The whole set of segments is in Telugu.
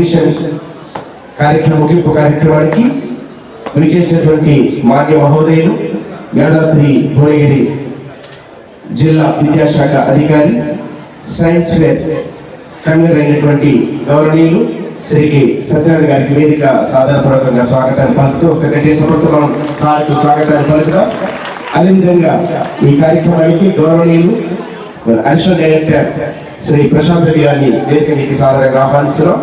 ఎగ్జిబిషన్ కార్యక్రమం ముగింపు కార్యక్రమానికి విచ్చేసినటువంటి మాన్య మహోదయులు యాదాద్రి భువనగిరి జిల్లా విద్యాశాఖ అధికారి సైన్స్ ఫేర్ కన్వీనర్ అయినటువంటి గౌరవనీయులు శ్రీ సత్యనారాయణ గారికి వేదిక సాధారణపూర్వకంగా స్వాగతాన్ని పలుకుతూ సెక్రటరీ సమర్థం సార్కు స్వాగతాన్ని పలుకుతాం. అదేవిధంగా ఈ కార్యక్రమానికి గౌరవనీయులు అడిషనల్ డైరెక్టర్ శ్రీ ప్రశాంత్ రెడ్డి గారిని వేదిక మీకు సాధారణంగా ఆహ్వానిస్తున్నాం.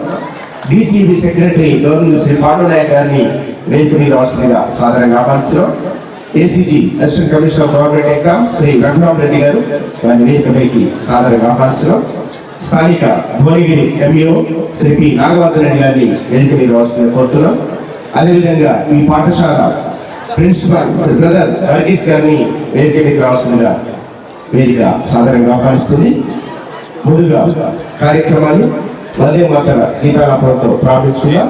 DCB secretary governor Shri Pandunayak గారిని వేదిక మీద రావాల్సిందిగా సాధారణంగా ఆహ్వానిస్తున్నాం. ACG assistant commissioner of government exam Shri Raghuram Reddy గారు వారి వేదికపైకి సాధారణంగా ఆహ్వానిస్తున్నాం. స్థానిక భువనగిరి ఎంఈఓ శ్రీ పి నాగవర్ధన్ రెడ్డి గారిని వేదిక మీద రావాల్సిందిగా కోరుతున్నాం. అదేవిధంగా ఈ పాఠశాల ప్రిన్సిపల్ శ్రీ బ్రదర్ వర్గీస్ గారిని వేదిక మీద రావాల్సిందిగా వేదిక సాధారణంగా ఆహ్వానిస్తుంది. ముందుగా కార్యక్రమాన్ని వందే మాత్ర గీతాలాపనతో ప్రారంభించుగా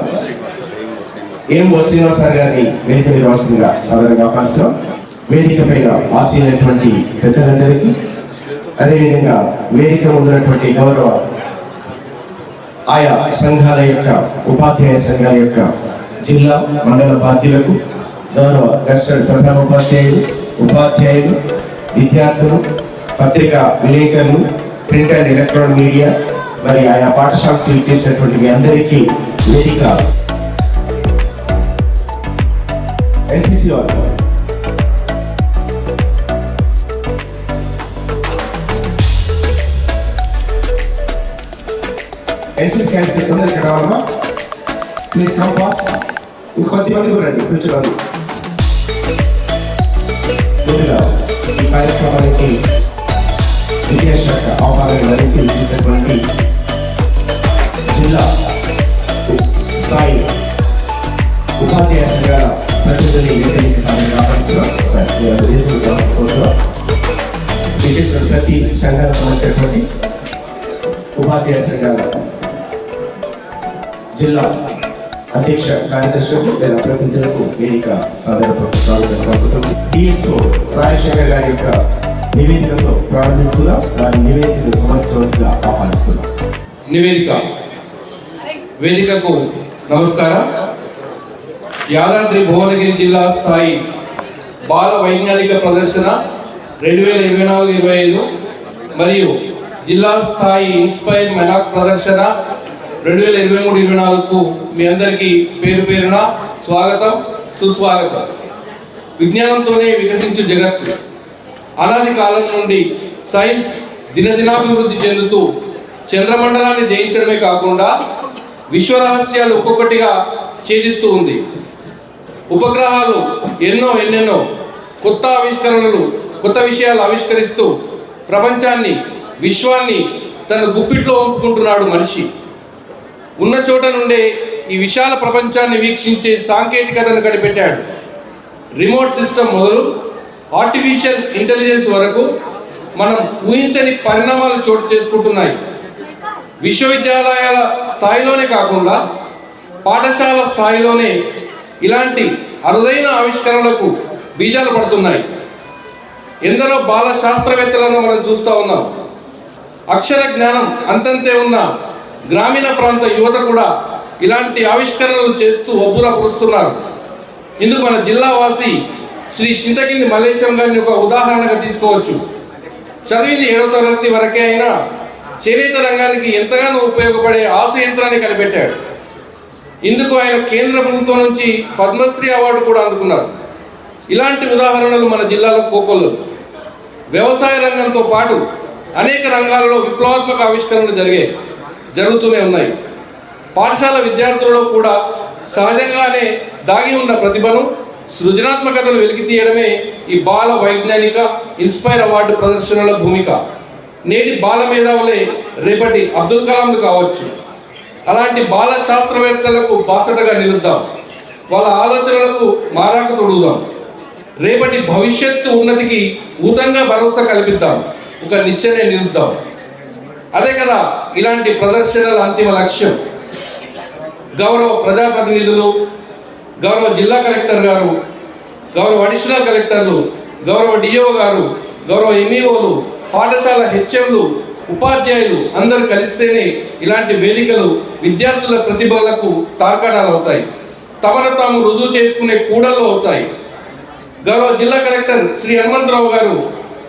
ఏం వచ్చిందో సరే అని వేదిక మీద రావాల్సిందిగా సాధారణంగా ఆహ్వానిస్తాం వేదిక పైన ఆశీలైనటువంటి పెద్దలందరికీ అదేవిధంగా వేదిక ముందున్నటువంటి గౌరవ ఆయా సంఘాల యొక్క ఉపాధ్యాయ సంఘాల యొక్క జిల్లా మండల బాధ్యులకు గౌరవ గస్టడ్ ప్రధాన ఉపాధ్యాయులు ఉపాధ్యాయులు విద్యార్థులు పత్రికా విలేకరులు ప్రింట్ అండ్ ఎలక్ట్రానిక్ మీడియా మరి ఆయా పాఠశాలకు చేసినటువంటి మీ అందరికీ వేదిక. ఎన్సిసి వాళ్ళు ఎన్సిసి క్యాన్సిల్ తొందరగా రావాలమ్మా ప్లీజ్ కమ్ పాస్ ఇంకొద్ది మంది కూడా రండి కూర్చోవాలి ఈ కార్యక్రమానికి విద్యాశాఖ ఆహ్వానం వరించి చేసినటువంటి జిల్లా స్థాయి ఉపాధ్యాయ సంఘాల ప్రతినిధులు ఏకైక సాధన ప్రతి సంఘాలకు సంబంధించినటువంటి ఉపాధ్యాయ సంఘాల జిల్లా అధ్యక్ష కార్యదర్శులకు లేదా ప్రతినిధులకు వేదిక సాధారణ స్వాగతం. పలుకుతుంది రాజశేఖర్ గారి యొక్క నివేదికతో ప్రారంభించుగా దాని నివేదిక సమర్పించవలసిగా ఆహ్వానిస్తున్నాం. నివేదిక. వేదికకు నమస్కారం. యాదాద్రి భువనగిరి జిల్లా స్థాయి బాల వైజ్ఞానిక ప్రదర్శన రెండు వేల ఇరవై నాలుగు ఇరవై ఐదు మరియు జిల్లా స్థాయి ఇన్స్పైర్ మెనాక్ ప్రదర్శన రెండు వేల ఇరవై మూడు ఇరవై నాలుగుకు మీ అందరికీ పేరు పేరున స్వాగతం సుస్వాగతం. విజ్ఞానంతోనే వికసించు జగత్తు. అనాది కాలం నుండి సైన్స్ దినదినాభివృద్ధి చెందుతూ చంద్రమండలాన్ని జయించడమే కాకుండా విశ్వ రహస్యాలు ఒక్కొక్కటిగా ఛేదిస్తూ ఉంది. ఉపగ్రహాలు ఎన్నో ఎన్నెన్నో కొత్త ఆవిష్కరణలు కొత్త విషయాలు ఆవిష్కరిస్తూ ప్రపంచాన్ని విశ్వాన్ని తన గుప్పిట్లో ఒప్పుకుంటున్నాడు మనిషి. ఉన్న చోట నుండే ఈ విశాల ప్రపంచాన్ని వీక్షించే సాంకేతికతను కనిపెట్టాడు. రిమోట్ సిస్టమ్ మొదలు ఆర్టిఫిషియల్ ఇంటెలిజెన్స్ వరకు మనం ఊహించని పరిణామాలు చోటు చేసుకుంటున్నాయి. విశ్వవిద్యాలయాల స్థాయిలోనే కాకుండా పాఠశాల స్థాయిలోనే ఇలాంటి అరుదైన ఆవిష్కరణలకు బీజాలు పడుతున్నాయి. ఎందరో బాల శాస్త్రవేత్తలను మనం చూస్తూ ఉన్నాం. అక్షర జ్ఞానం అంతంతే ఉన్న గ్రామీణ ప్రాంత యువత కూడా ఇలాంటి ఆవిష్కరణలు చేస్తూ అబ్బురపరుస్తున్నారు ఇందుకు మన జిల్లా వాసి శ్రీ చింతకింది మల్లేశం గారిని ఒక ఉదాహరణగా తీసుకోవచ్చు. చదివింది ఏడవ తరగతి వరకే అయినా చేనేత రంగానికి ఎంతగానో ఉపయోగపడే ఆశ యంత్రాన్ని కనిపెట్టాడు. ఇందుకు ఆయన కేంద్ర ప్రభుత్వం నుంచి పద్మశ్రీ అవార్డు కూడా అందుకున్నారు. ఇలాంటి ఉదాహరణలు మన జిల్లాలో కోకొల్లు. వ్యవసాయ రంగంతో పాటు అనేక రంగాలలో విప్లవాత్మక ఆవిష్కరణలు జరిగాయి జరుగుతూనే ఉన్నాయి. పాఠశాల విద్యార్థులలో కూడా సహజంగానే దాగి ఉన్న ప్రతిభను సృజనాత్మకతను వెలికి తీయడమే ఈ బాల వైజ్ఞానిక ఇన్స్పైర్ అవార్డు ప్రదర్శనల భూమిక. నేటి బాల మేధావులే రేపటి అబ్దుల్ కలాంలు కావచ్చు. అలాంటి బాల శాస్త్రవేత్తలకు బాసటగా నిలుద్దాం. వాళ్ళ ఆలోచనలకు మారాక తొడుగుదాం. రేపటి భవిష్యత్తు ఉన్నతికి ఊతంగా భరోసా కల్పిద్దాం. ఒక నిచ్చెనే నిలుద్దాం. అదే కదా ఇలాంటి ప్రదర్శనల అంతిమ లక్ష్యం. గౌరవ ప్రజాప్రతినిధులు గౌరవ జిల్లా కలెక్టర్ గారు గౌరవ అడిషనల్ కలెక్టర్లు గౌరవ డిఓ గారు గౌరవ ఎంఈఓలు పాఠశాల హెచ్ఎంలు ఉపాధ్యాయులు అందరు కలిస్తేనే ఇలాంటి వేదికలు విద్యార్థుల ప్రతిభలకు తార్కాణాలు అవుతాయి. తమను తాము రుజువు చేసుకునే కూడలు అవుతాయి. గౌరవ జిల్లా కలెక్టర్ శ్రీ హనుమంతరావు గారు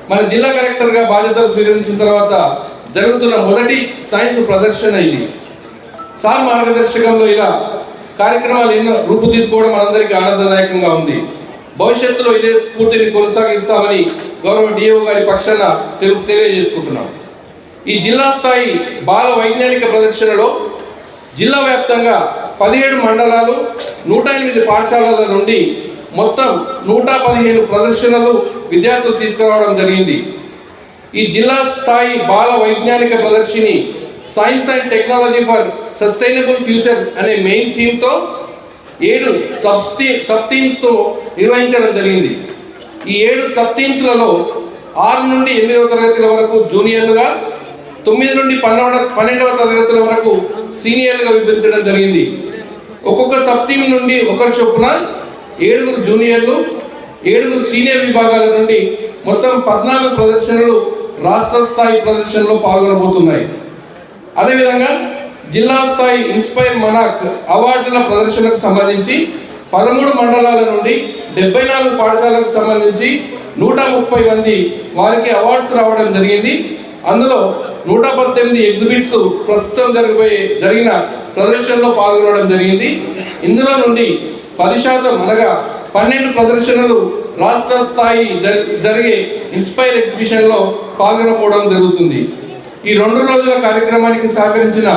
మన జిల్లా కలెక్టర్గా బాధ్యతలు స్వీకరించిన తర్వాత జరుగుతున్న మొదటి సైన్స్ ప్రదర్శన ఇది. సార్ మార్గదర్శకంలో ఇలా కార్యక్రమాలు ఎన్నో రూపుదిద్దుకోవడం మనందరికీ ఆనందదాయకంగా ఉంది. భవిష్యత్తులో ఇదే స్ఫూర్తిని కొనసాగిస్తామని గౌరవ డిఓ గారి పక్షాన తెలుపు తెలియజేసుకుంటున్నాం. ఈ జిల్లా స్థాయి బాల వైజ్ఞానిక ప్రదర్శనలో జిల్లా వ్యాప్తంగా పదిహేడు మండలాలు నూట ఎనిమిది పాఠశాలల నుండి మొత్తం నూట పదిహేను ప్రదర్శనలు విద్యార్థులు తీసుకురావడం జరిగింది. ఈ జిల్లా స్థాయి బాల వైజ్ఞానిక Pradarshini science and technology for sustainable future అనే మెయిన్ థీమ్తో ఏడు సబ్ సబ్ థీమ్స్తో నిర్వహించడం జరిగింది. ఈ ఏడు సబ్ థీమ్స్లలో ఆరు నుండి ఎనిమిదవ తరగతుల వరకు జూనియర్లుగా తొమ్మిది నుండి పన్నెండవ పన్నెండవ తరగతుల వరకు సీనియర్లుగా విభజించడం జరిగింది. ఒక్కొక్క సబ్ థీమ్ నుండి ఒకరి చొప్పున ఏడుగురు జూనియర్లు ఏడుగురు సీనియర్ విభాగాల నుండి మొత్తం పద్నాలుగు ప్రదర్శనలు రాష్ట్ర స్థాయి ప్రదర్శనలో పాల్గొనబోతున్నాయి. అదేవిధంగా జిల్లా స్థాయి ఇన్స్పైర్ మనాక్ అవార్డుల ప్రదర్శనకు సంబంధించి పదమూడు మండలాల నుండి డెబ్బై నాలుగు పాఠశాలకు సంబంధించి నూట ముప్పై మంది వారికి అవార్డ్స్ రావడం జరిగింది. అందులో నూట పద్దెనిమిది ఎగ్జిబిట్స్ ప్రస్తుతం జరిగిపోయే జరిగిన ప్రదర్శనలో పాల్గొనడం జరిగింది. ఇందులో నుండి పది శాతం అనగా పన్నెండు ప్రదర్శనలు రాష్ట్ర స్థాయి జ- జరిగే ఇన్స్పైర్ ఎగ్జిబిషన్లో పాల్గొనపోవడం జరుగుతుంది. ఈ రెండు రోజుల కార్యక్రమానికి సహకరించిన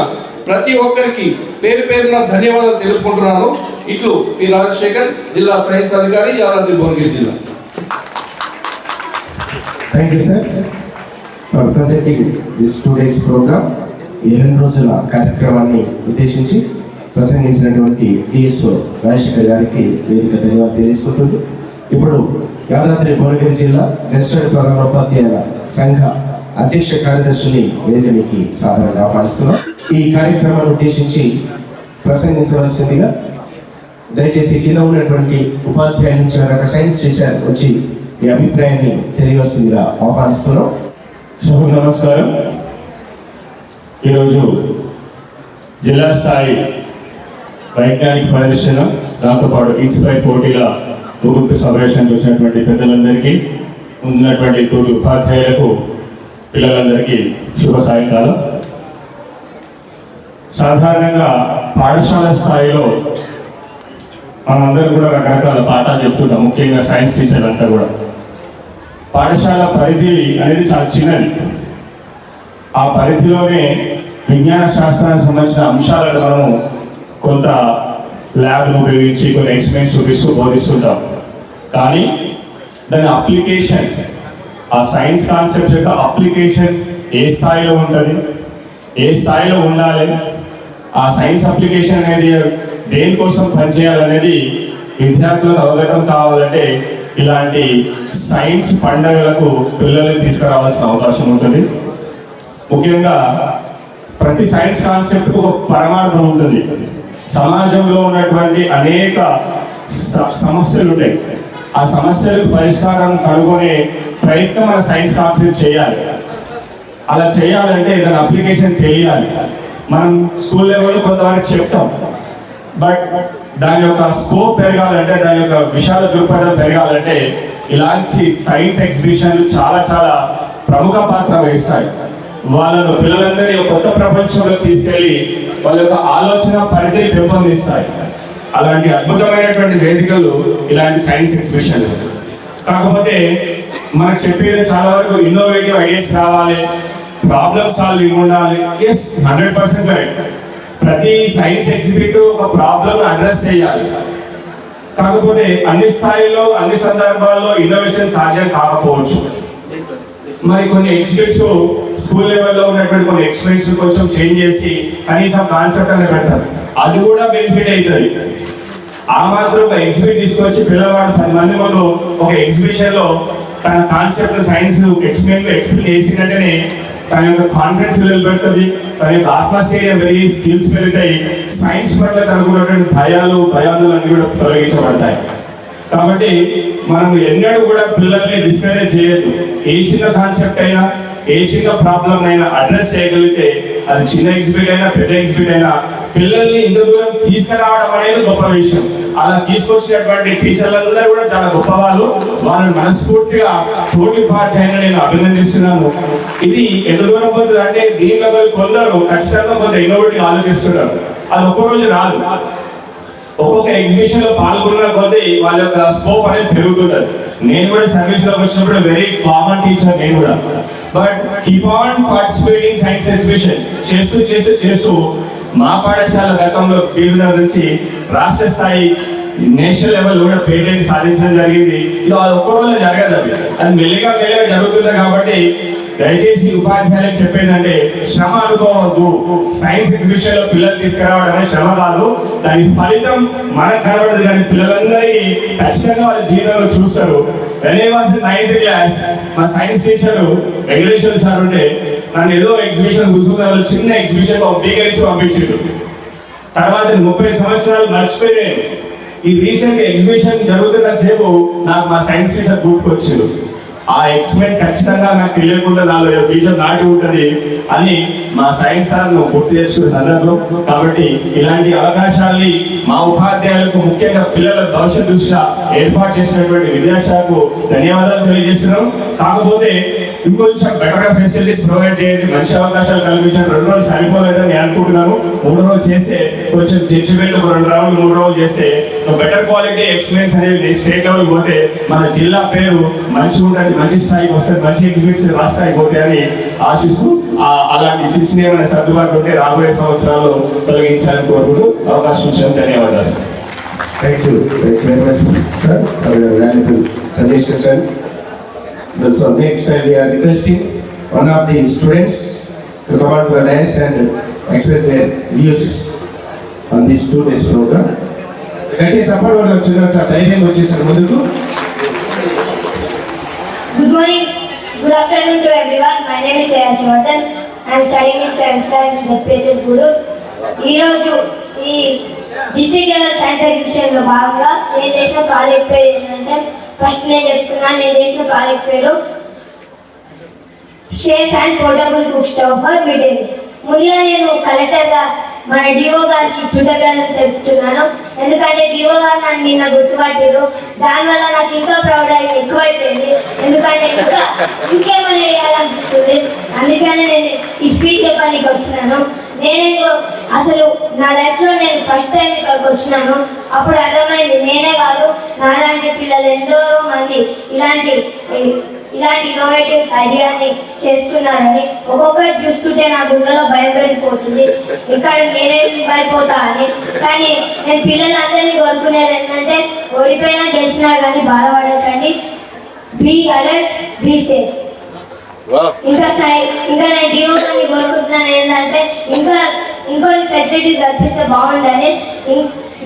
ప్రతి ఒక్కరికి పేరు పేరున ధన్యవాదాలు తెలుపుకుంటున్నాను. ఇట్లు పి రాజశేఖర్ జిల్లా సైన్స్ అధికారి యాదాద్రి భువనగిరి జిల్లా. Thank you sir for presenting this two days program ఈ రెండు రోజుల కార్యక్రమాన్ని ఉద్దేశించి ప్రసంగించినటువంటి డిఎస్ఓ రాజశేఖర్ గారికి వేదిక ధన్యవాదాలు తెలుసుకుంటుంది ఇప్పుడు యాదాద్రి భువనగిరి జిల్లా గెస్టెడ్ ప్రధానోపాధ్యాయుల సంఘ అధ్యక్ష కార్యదర్శిని వేదికనికి సాధారణంగా ఆహ్వానిస్తున్నాం ఈ కార్యక్రమాన్ని ఉద్దేశించి ప్రసంగించవలసిందిగా దయచేసి కింద ఉన్నటువంటి ఉపాధ్యాయుల నుంచి ఒక సైన్స్ టీచర్ వచ్చి ఈ అభిప్రాయాన్ని తెలియవలసిందిగా ఆహ్వానిస్తున్నాం. సభకు నమస్కారం. ఈరోజు జిల్లా స్థాయి వైజ్ఞానిక ప్రదర్శన దాంతోపాటు ఇన్స్పైర్ పోటీల తూర్పు సమావేశానికి వచ్చినటువంటి పెద్దలందరికీ ఉన్నటువంటి తూర్పు ఉపాధ్యాయులకు పిల్లలందరికీ శుభ సాయంకాలం. సాధారణంగా పాఠశాల స్థాయిలో మనమందరం కూడా రకరకాల పాఠాలు చెప్తుంటాం ముఖ్యంగా సైన్స్ టీచర్ అంతా కూడా. పాఠశాల పరిధి అనేది చాలా చిన్నది. ఆ పరిధిలోనే విజ్ఞాన శాస్త్రానికి సంబంధించిన అంశాలను మనము కొంత ల్యాబ్ను ఉపయోగించి కొన్ని ఎక్స్పెరిమెంట్స్ చూపిస్తూ బోధిస్తుంటాం. కానీ దాని అప్లికేషన్ ఆ సైన్స్ కాన్సెప్ట్ యొక్క అప్లికేషన్ ఏ స్థాయిలో ఉంటుంది? ఏ స్థాయిలో ఉండాలి? ఆ సైన్స్ అప్లికేషన్ అనేది దేనికోసం పనిచేయాలనేది విద్యార్థులకు అవగతం కావాలంటే ఇలాంటి సైన్స్ పండుగలకు పిల్లల్ని తీసుకురావాల్సిన అవకాశం ఉంటుంది. ముఖ్యంగా ప్రతి సైన్స్ కాన్సెప్ట్ ఒక పరమార్థం ఉంటుంది. సమాజంలో ఉన్నటువంటి అనేక స- సమస్యలు ఉంటాయి ఆ సమస్యలకు పరిష్కారం కనుగొనే ప్రయత్నం మన సైన్స్ కాన్సెప్ట్ చేయాలి. అలా చేయాలంటే దాని అప్లికేషన్ తెలియాలి. మనం స్కూల్ లెవెల్లో కొంతవరకు చెప్తాం. బట్ దాని యొక్క స్కోప్ పెరగాలంటే దాని యొక్క విశాల దృక్పథం పెరగాలంటే ఇలాంటి సైన్స్ ఎగ్జిబిషన్లు చాలా చాలా ప్రముఖ పాత్ర వహిస్తాయి. వాళ్ళను పిల్లలందరినీ కొత్త ప్రపంచంలో తీసుకెళ్ళి వాళ్ళ యొక్క ఆలోచన పరిధిని పెంపొందిస్తాయి. అలాంటి అద్భుతమైనటువంటి వేదికలు ఇలాంటి సైన్స్ ఎగ్జిబిషన్లు. కాకపోతే మనకు చెప్పేది చాలా వరకు ఇన్నోవేటివ్ ఐడియాస్ రావాలి ప్రాబ్లమ్ సాల్వింగ్ ఉండాలి. ఎస్ హండ్రెడ్ పర్సెంట్ కరెక్ట్ ప్రతి సైన్స్ ఎగ్జిబిట్ ఒక ప్రాబ్లమ్ అడ్రస్ చేయాలి. కాకపోతే అన్ని స్థాయిలో అన్ని సందర్భాల్లో ఇన్నోవేషన్ సాధ్యం కాకపోవచ్చు. మరి కొన్ని ఎక్స్పీరియన్స్ స్కూల్ లెవెల్లో ఉన్నటువంటి కొన్ని ఎక్స్పీరియన్స్ కొంచెం చేంజ్ చేసి కనీసం కాన్సెప్ట్ అని పెడతారు అది కూడా బెనిఫిట్ అవుతుంది ఆ మాత్రం ఒక ఎగ్జిబిట్ తీసుకొచ్చి పిల్లవాడు పది మంది ముందు ఒక ఎగ్జిబిషన్లో తన కాన్సెప్ట్ సైన్స్ ఎక్స్ప్లెయిన్ ఎక్స్ప్లెయిన్ చేసినట్టునే తన యొక్క కాన్ఫిడెన్స్ పెడుతుంది తన యొక్క ఆత్మస్థైర్యం పెరిగి స్కిల్స్ పెరుగుతాయి. సైన్స్ పట్ల తనకున్నటువంటి భయాలు భయాలు అన్ని కూడా తొలగించబడతాయి. కాబట్టి మనం ఎన్నడూ కూడా పిల్లల్ని డిస్కరేజ్ చేయొద్దు. ఏ చిన్న కాన్సెప్ట్ అయినా ఏ చిన్న ప్రాబ్లం అయినా అడ్రస్ చేయగలిగితే అది చిన్న ఎగ్జిబిట్ అయినా పెద్ద ఎగ్జిబిట్ అయినా పిల్లల్ని ఇంత దూరం తీసుకురావడం అనేది గొప్ప విషయం. అలా తీసుకొచ్చినటువంటి టీచర్లందరూ కూడా చాలా గొప్ప వాళ్ళు వాళ్ళని మనస్ఫూర్తిగా తోటి ఉపాధ్యాయులను నేను అభినందిస్తున్నాను. ఇది ఎంత దూరం పోతుంది అంటే దీని లెవెల్ కొందరు ఖచ్చితంగా కొంత ఇన్నోవేటివ్ ఆలోచిస్తున్నారు అది ఒక్క రోజు రాదు. ఒక్కొక్క ఎగ్జిబిషన్లో పాల్గొన్న కొద్దీ వాళ్ళ యొక్క స్కోప్ అనేది పెరుగుతుంటది. నేను కూడా సర్వీస్లోకి వచ్చినప్పుడు వెరీ కామన్ టీచర్ నేను కూడా. But keep on participating science exhibition చేస్తూ చేస్తూ చేస్తూ మా పాఠశాల గతంలో బీరునగర్ నుంచి రాష్ట్ర స్థాయి నేషనల్ లెవెల్ కూడా పేటెంట్ సాధించడం జరిగింది. ఇది అది ఒక్క రోజులో జరగదు అది. అది మెల్లిగా మెల్లిగా జరుగుతుంది కాబట్టి దయచేసి ఉపాధ్యాయులకు చెప్పేదంటే శ్రమ అనుకోవద్దు సైన్స్ ఎగ్జిబిషన్లో పిల్లలు తీసుకురావడం శ్రమ కాదు. దాని ఫలితం మనకు కనబడదు కానీ పిల్లలందరికీ ఖచ్చితంగా వాళ్ళ జీవితంలో చూస్తారు. When was ninth class. మా సైన్స్ టీచర్ వెంకటేశ్వర సార్ ఉంటే నన్ను ఏదో ఎగ్జిబిషన్ కూర్చున్న చిన్న ఎగ్జిబిషన్ అంగీకరించి పంపించిండు. తర్వాత ముప్పై సంవత్సరాలు మర్చిపోయాను ఈ రీసెంట్ ఎగ్జిబిషన్ జరుగుతున్న సేపు నాకు మా సైన్స్ టీచర్ గుర్తుకొచ్చిండు ఆ ఎక్స్మెంట్ ఖచ్చితంగా నాకు తెలియకుండా నాలో బీజం నాటి ఉంటుంది అని మా సైన్స్ సార్ను గుర్తు చేసుకునే సందర్భం. కాబట్టి ఇలాంటి అవకాశాల్ని మా ఉపాధ్యాయులకు ముఖ్యంగా పిల్లల భవిష్యత్ దృష్ట్యా ఏర్పాటు చేసినటువంటి విద్యాశాఖకు ధన్యవాదాలు తెలియజేస్తున్నాం. కాకపోతే ఇంకొంచెం బెటర్ ఫెసిలిటీస్ ప్రొవైడ్ చేయండి మంచి అవకాశాలు కల్పించండి రెండు రోజులు సరిపోలేదని అనుకుంటున్నాను. మూడు రోజులు చేస్తే కొంచెం జడ్జిమెంట్ రెండు రోజులు మూడు రోజులు చేస్తే బెటర్ క్వాలిటీ ఎక్స్పీరియన్స్ అనేది స్టేట్ లెవెల్ పోతే మన జిల్లా పేరు మంచిగా ఉండాలి మంచి స్థాయికి వస్తే మంచి ఎక్స్పీరియన్స్ రాష్ట్రాయి పోతే అని ఆశిస్తూ అలాంటి శిక్షణ ఏమైనా సర్దుబాటు ఉంటే రాబోయే సంవత్సరాల్లో తొలగించాలని కోరుకుంటూ అవకాశం ఇచ్చాను ధన్యవాదాలు sir. Thank you thank very much sir valuable suggestion sir so next time one of the students to come and express their on this two days program గట్టిగా చెప్పండి కూడా సార్ ధైర్యం వచ్చేసారు ముందుకు. Good morning good afternoon to everyone my name is Yashwardhan. I am studying in seventh class in ZPHS Guru. ఈరోజు ఈ డిస్ట్రిక్ట్ జనరల్ సైన్స్ ఎగ్జిబిషన్లో భాగంగా నేను చేసిన ప్రాజెక్ట్ పేరు ఏంటంటే ఫస్ట్ నేను చెప్తున్నాను నేను చేసిన ప్రాజెక్ట్ పేరు safe and portable book stove for mid ముందుగా నేను కలెక్టర్గా మన డిఓ గారికి కృతజ్ఞతలు చెప్తున్నాను ఎందుకంటే డిఓ గారు నన్ను నిన్న గుర్తుపట్టారు దానివల్ల నాకు ఇంకా ప్రౌడ్ అయ్యి ఎక్కువైపోయింది. ఎందుకంటే ఇంకా ఇంకేమైనా వేయాలనిపిస్తుంది అందుకనే నేను ఈ స్పీచ్ చెప్పడానికి వచ్చినాను. నేను అసలు నా లైఫ్లో నేను ఫస్ట్ టైం ఇక్కడికి వచ్చినాను. అప్పుడు అర్థమైంది నేనే కాదు. నాలాంటి పిల్లలు ఎంతో మంది ఇలాంటి ఇలాంటి ఇన్నోవేటివ్స్ ఐడియాని చేస్తున్నారని ఒక్కొక్కటి చూస్తుంటే నా గుండెలో భయం పెరిగిపోతుంది ఇక్కడ నేనే భయపోతా అని. కానీ నేను పిల్లలందరినీ కోరుకునేది ఏంటంటే ఓడిపోయినా గెలిచినా కానీ బాధపడకండి. బీ అలర్ట్ బీ సేఫ్ ఇంకా సై ఇంకా నేను డిఓ గారిని కోరుకుంటున్నాను ఏంటంటే ఇంకా ఇంకొన్ని ఫెసిలిటీస్ కల్పిస్తే బాగుండని.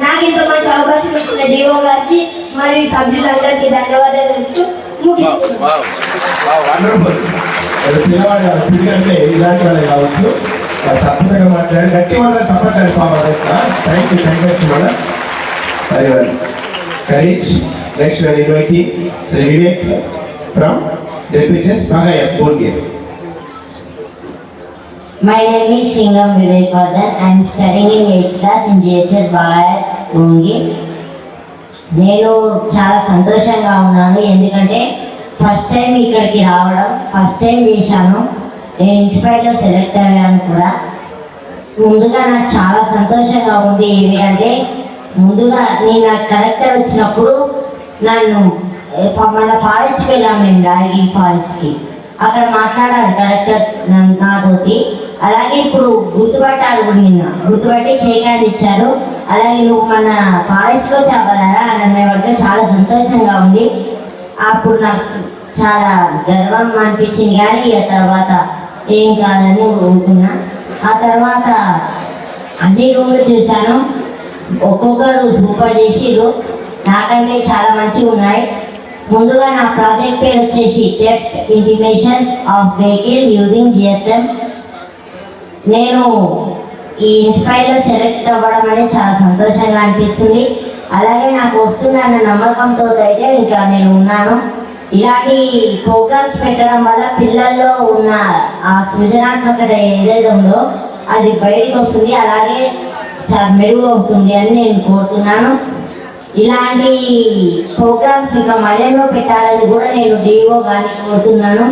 నాకు ఇంత మంచి అవకాశం ఇచ్చిన డిఓ గారికి మరియు సభ్యులందరికీ ధన్యవాదాలు తెలుపుతూ ముగిస్తున్నాను. వండర్ఫుల్ పిల్లవాడు పిల్లలంటే ఇలాంటి వాళ్ళే కావచ్చు. చక్కగా మాట్లాడి గట్టి వాళ్ళని తప్పట్లేదు thank you thank you madam very well courage next invitee Shri Vivek from deputies Nagaiah పూర్గేర్ My name is Singam Vivekvardan. I am studying in 8th class in GHS Balaya, Ungi. నేను చాలా సంతోషంగా ఉన్నాను. ఎందుకంటే ఫస్ట్ టైం ఇక్కడికి రావడం ఫస్ట్ టైం చేశాను. నేను ఇన్స్పైర్లో సెలెక్ట్ అయ్యాను కూడా. ముందుగా నాకు చాలా సంతోషంగా ఉంది ఏమిటంటే ముందుగా నేను నాకు కలెక్టర్ వచ్చినప్పుడు నన్ను మన ఫారెస్ట్కి వెళ్ళాము మేము రాయగిరి ఫారెస్ట్కి అక్కడ మాట్లాడారు కరెక్టర్ నాతోటి. అలాగే ఇప్పుడు గుర్తుపట్టారు కూడా నిన్న. గుర్తుపట్టి షేక్ హ్యాండ్ ఇచ్చారు. అలాగే నువ్వు మన ఫారెస్ట్లో చెప్పగలరా? అని అనేవాడికి చాలా సంతోషంగా ఉంది. అప్పుడు నాకు చాలా గర్వం అనిపించింది. కానీ ఆ తర్వాత ఏం కాదని ఊరుకున్నా ఆ తర్వాత అన్ని రూమ్లు చూశాను. ఒక్కొక్కరు సూపర్ చేసిరు నాకంటే చాలా మంచిగా ఉన్నాయి. ముందుగా నా ప్రాజెక్ట్ పేరు వచ్చేసి theft intimation of vehicle using GSM. నేను ఈ ఇన్స్పైర్లో సెలెక్ట్ అవ్వడం అనేది చాలా సంతోషంగా అనిపిస్తుంది. అలాగే నాకు వస్తున్న నమ్మకంతో అయితే ఇంకా నేను ఉన్నాను. ఇలాంటి ప్రోగ్రామ్స్ పెట్టడం వల్ల పిల్లల్లో ఉన్న ఆ సృజనాత్మకత ఏదైతే ఉందో అది బయటకు వస్తుంది. అలాగే చాలా మెరుగు అవుతుంది అని నేను కోరుతున్నాను. ఇలాంటి ప్రోగ్రామ్స్ ఇంకా మరెన్నో పెట్టాలని కూడా నేను డిఓ గారిని కోరుతున్నాను.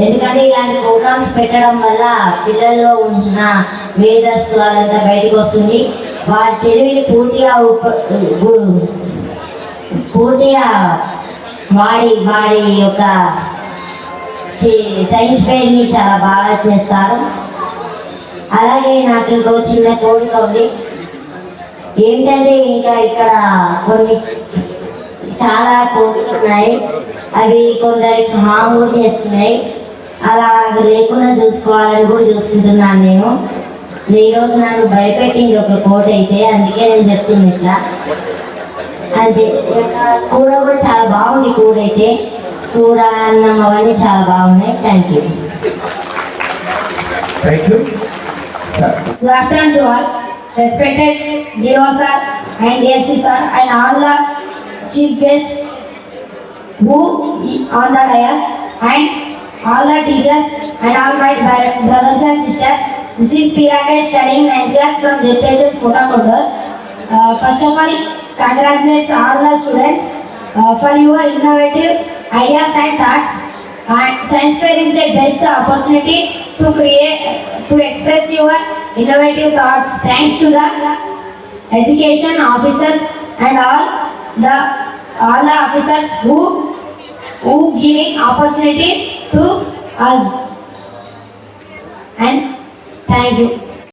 ఎందుకంటే ఇలాంటి ప్రోగ్రామ్స్ పెట్టడం వల్ల పిల్లల్లో ఉన్న మేధస్సు అదంతా బయటకు వస్తుంది. వారి తెలివిని పూర్తిగా పూర్తిగా బాడీ బాడీ యొక్క సైన్స్ ఫెయిర్ని చాలా బాగా చేస్తారు. అలాగే నాకు ఇంకో చిన్న కోరిక ఉంది. ఏంటంటే ఇంకా ఇక్కడ కొన్ని చాలా కోర్స్ ఉన్నాయి. అవి కొందరికి హామ్ చేస్తున్నాయి. అలా లేకుండా చూసుకోవాలని కూడా చూసుకుంటున్నాను నేను. ఈరోజు నన్ను భయపెట్టింది ఒక కోట్ అయితే అందుకే నేను చెప్తున్నా ఇట్లా. అంటే కూర కూడా చాలా బాగుంది కూర అయితే కూర అన్నం అవన్నీ చాలా బాగున్నాయి thank you thank you sir all, respected DO sir and DSC sir and all the chief guests who i- on the dais and all the teachers and all my bro- brothers and sisters. This is Pirake studying 9th class from JPHS Kotakodur. Uh, first of all, congratulates all the students uh, for your innovative ideas and thoughts. And science fair is the best opportunity to create, to express your innovative thoughts. Thanks to the education officers and all the all the officers who who giving opportunity to us. And thank you.